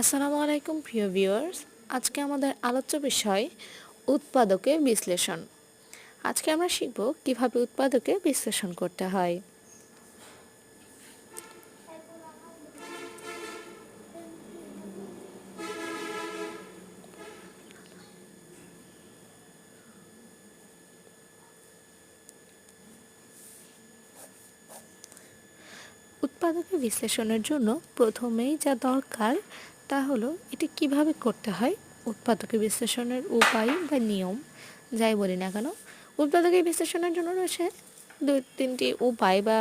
আসসালামু আলাইকুম, প্রিয় ভিউয়ার্স। আজকে আমাদের আলোচ্য বিষয় উৎপাদকের বিশ্লেষণ। আজকে আমরা শিখব কীভাবে উৎপাদকে বিশ্লেষণ করতে হয়। উৎপাদকে বিশ্লেষণের জন্য প্রথমেই যা দরকার তা হলো, এটি কীভাবে করতে হয়? উৎপাদকে বিশ্লেষণের উপায় বা নিয়ম, যাই বলি না কেন উৎপাদকে বিশ্লেষণের জন্য রয়েছে দুই, তিনটি উপায় বা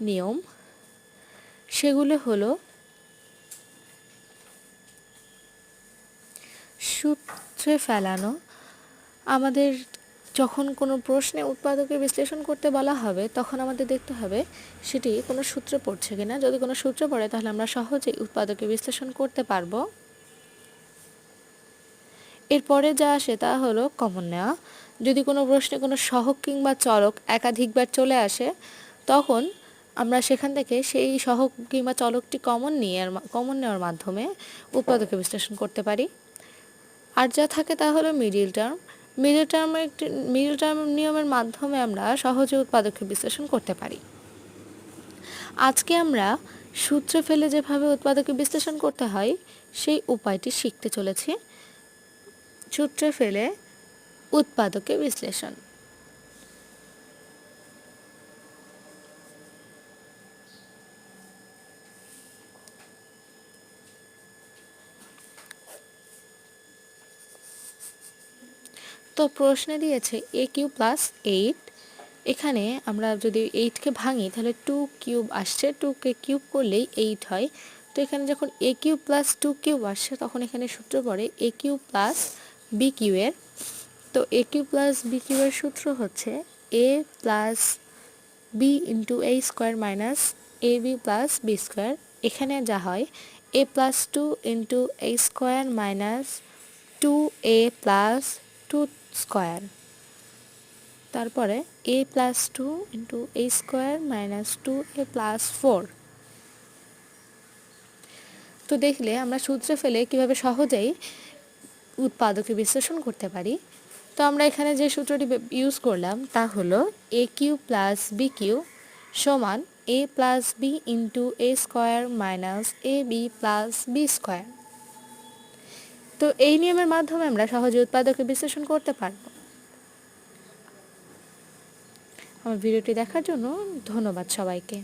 নিয়ম। সেগুলো হলো, সূত্রে ফেলানো, আমাদের যখন কোনো প্রশ্নে উৎপাদকে বিশ্লেষণ করতে বলা হবে, তখন আমাদের দেখতে হবে সেটি কোনো সূত্রে পড়ছে কিনা। যদি কোনো সূত্রে পড়ে, তাহলে আমরা সহজেই উৎপাদকে বিশ্লেষণ করতে পারব। এরপরে যা আসে তা হলো কমন নেওয়া। যদি কোনো প্রশ্নে কোনো সহক কিংবা চলক একাধিকবার চলে আসে, তখন আমরা সেখান থেকে সেই সহক কিংবা চলকটি কমন নিয়ে, কমন নেওয়ার মাধ্যমে উৎপাদকে বিশ্লেষণ করতে পারি। আর যা থাকে তা হলো মিডিল টার্ম। মিডল টার্ম একটি মিডল টার্ম নিয়মের মাধ্যমে আমরা সহজে উৎপাদককে বিশ্লেষণ করতে পারি। আজকে আমরা সূত্র ফেলে যেভাবে উৎপাদকে বিশ্লেষণ করতে হয়, সেই উপায়টি শিখতে চলেছি। সূত্রে ফেলে উৎপাদকে বিশ্লেষণ। তো প্রশ্নে দিয়েছে এ কিউ প্লাস এইট এখানে আমরা যদি এইটকে ভাঙি, তাহলে টু কিউব আসছে। টুকে কিউব করলেই এইট হয়। তো এখানে যখন A cube plus two cube আসছে, তখন এখানে সূত্র পড়ে A cube plus B cube এর। তো A cube plus B cube এর সূত্র হচ্ছে A plus B into A square minus A B plus B square এখানে যা হয় A plus two into A square minus two A plus two square. তারপরে A plus two into A square minus two A plus four তো দেখলে আমরা সূত্রে ফেলে কীভাবে সহজেই উৎপাদকে বিশ্লেষণ করতে পারি। তো আমরা এখানে যে সূত্রটি ইউজ করলাম তা হলো a cube plus b cube সমান a plus b into a square minus a b plus b square তো এই নিয়মের মাধ্যমে আমরা সহজে উৎপাদকে বিশ্লেষণ করতে পারব। আমার ভিডিওটি দেখার জন্য ধন্যবাদ সবাইকে।